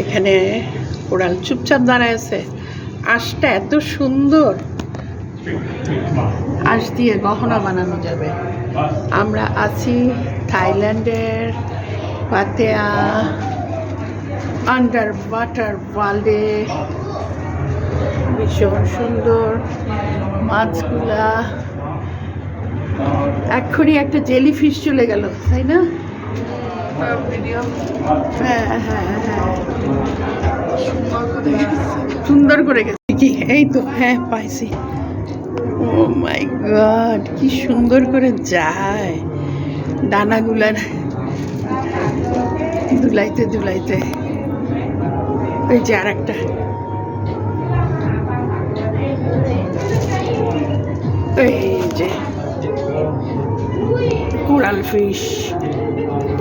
এখানে কোরাল চুপচাপ দাঁড়ায় আছে। আঁশটা এত সুন্দর। আঁশ দিয়ে গহনা বানানো যাবে। আমরা আছি থাইল্যান্ডের পাতেয়া আন্ডার ওয়াটার ওয়ার্ল্ডে। ভীষণ সুন্দর মাছগুলা। এক্ষুনি একটা জেলি ফিশ চলে গেল, তাই না? হ্যাঁ হ্যাঁ হ্যাঁ। সুন্দর করে গেছে। কি এই তো হ্যাঁ পাইছি। ও মাই গড কি সুন্দর করে যায়। ডানাগুলার দুলাইতে দুলাইতে। ওই যে আর একটা এই যে coral fish.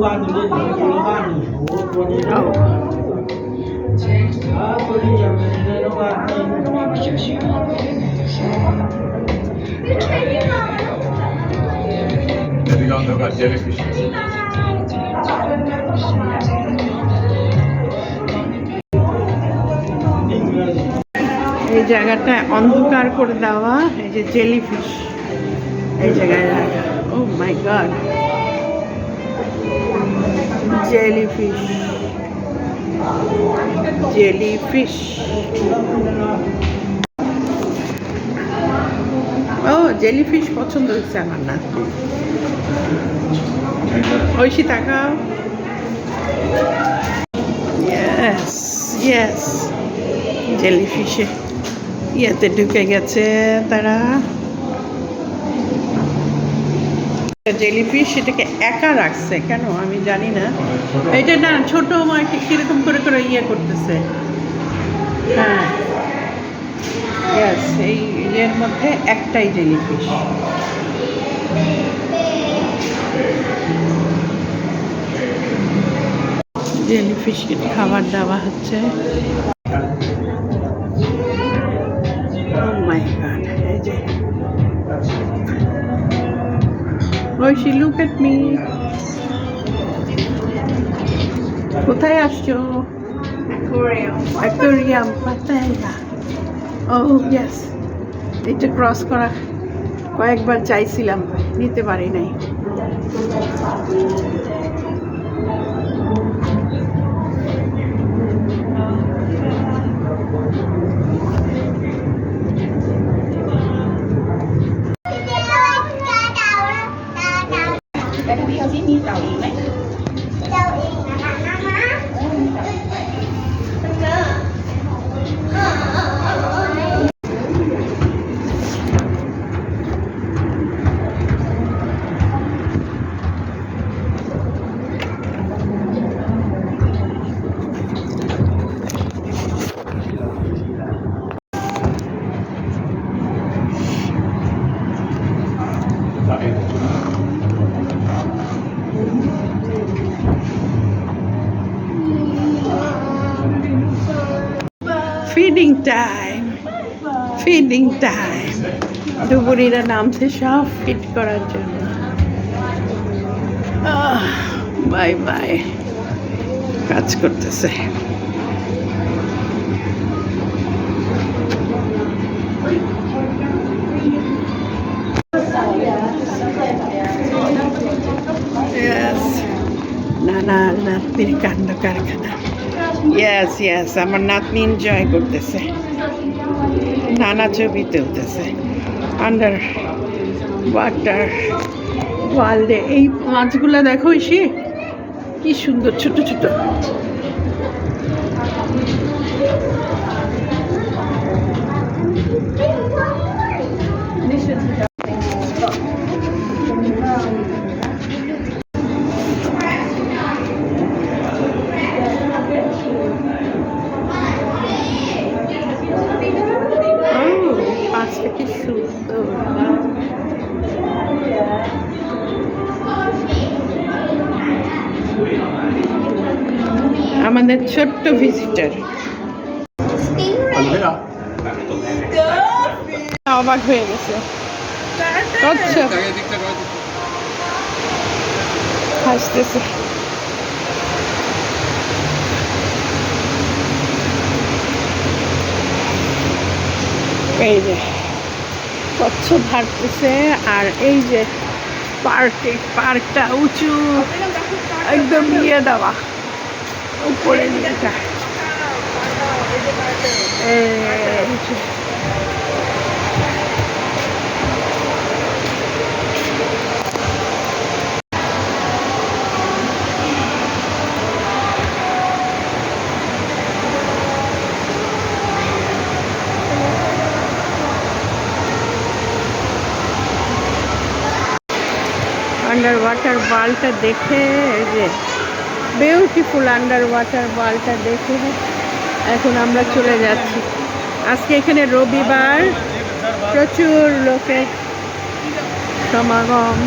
Nó qua nó đi qua thì đi nó đi nó qua thì ủa cô đi đâu เอา đó cô đi giờ mình nó qua Delikanlı var, jellyfish. এই জায়গাটা অন্ধকার করে দেওয়া এই যে জেলিফিশ এই জায়গায় রাখা ও মাই গড জেলিফিশ জেলিফিশ ও জেলিফিশ পছন্দ হচ্ছে আমার না। ঐশী, তাকাও। ইয়েস ইয়েস জেলিফিশে ইয়েতে ঢুকে গেছে তারা। জেলিফিশ এটাকে একা রাখছে। কেন? আমি জানি না। এটা না, ছোট কীরকম করে করে ইয়ে করতেছে। হ্যাঁ। এই এর মধ্যে একটাই জেলিফিশ জেলিফিশকে খাবার দেওয়া হচ্ছে। ঐশী লুক এট মি কোথায় আসছো? অ্যাকোরিয়াম পাতায়া ও ইয়েস এটা ক্রস করা কয়েকবার চাইছিলাম নিতে পারি নাই। ফিডিং টাইম ফিডিং টাইম ডুবুরিরা নামছে সব ফিট করার জন্য। বাই বাই কাজ করতেছে. নানা নাতনির কাণ্ড কারখানা। ইয়াস ইয়াস আমার নাতনি এনজয় করতেছে। নানা ছবি তুলতেছে। আন্ডার ওয়াটার ওয়ার্ল্ডে এই মাছগুলো দেখো ইসি কি সুন্দর ছোট ছোট। গাছটা কি সুন্দর? আমাদের ছোট্ট ভিজিটার অবাক হয়ে গেছে। হাসতেছে। এই যে। কচ্ছপ হাঁটতেছে আর এই যে পার্কে পার্কটা উঁচু একদম ইয়ে দেওয়া উপরে দিকটা আন্ডার ওয়াটার বালটা দেখে, এই যে বিউটিফুল আন্ডার ওয়াটার বালটা দেখে এখন আমরা চলে যাচ্ছি। আজকে এখানে রবিবার, প্রচুর লোকের সমাগম।